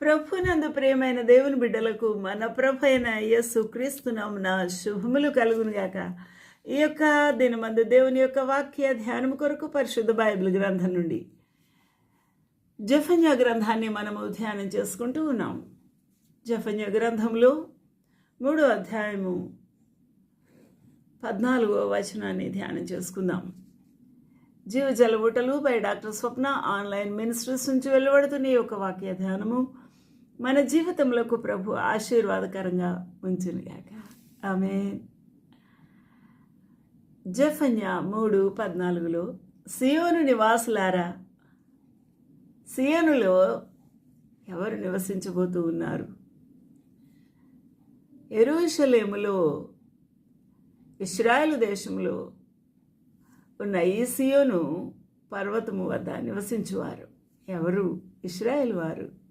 ప్రభునందు ప్రేమైన దేవుని బిడ్డలకు మన ప్రభు అయిన యేసు క్రీస్తునామున శుభములు కలుగునుగాక. ఈ యొక్క దినమందు దేవుని యొక్క వాక్య ధ్యానం కొరకు పరిశుద్ధ బైబిల్ గ్రంథం నుండి జఫన్య గ్రంథాన్ని మనము ధ్యానం చేసుకుంటూ ఉన్నాం. జఫన్య గ్రంథంలో మూడో అధ్యాయము పద్నాలుగో వచనాన్ని ధ్యానం చేసుకుందాం. జీవజల ఊటలు by doctor Swapna online ministries నుంచి వెలువడుతున్న ఈ యొక్క వాక్య ధ్యానము మన జీవితంలోకి ప్రభు ఆశీర్వాదకరంగా ఉంచునుగాక. ఆమె జఫన్య మూడు పద్నాలుగులో సియోను నివాసులారా సియోనులో ఎవరు నివసించబోతూ ఉన్నారు? ఎరుషలేములో ఇస్రాయేల్ దేశంలో ఉన్న ఈ సియోను పర్వతము వద్ద నివసించువారు. ఎవరు? ఇస్రాయేల్ వారు.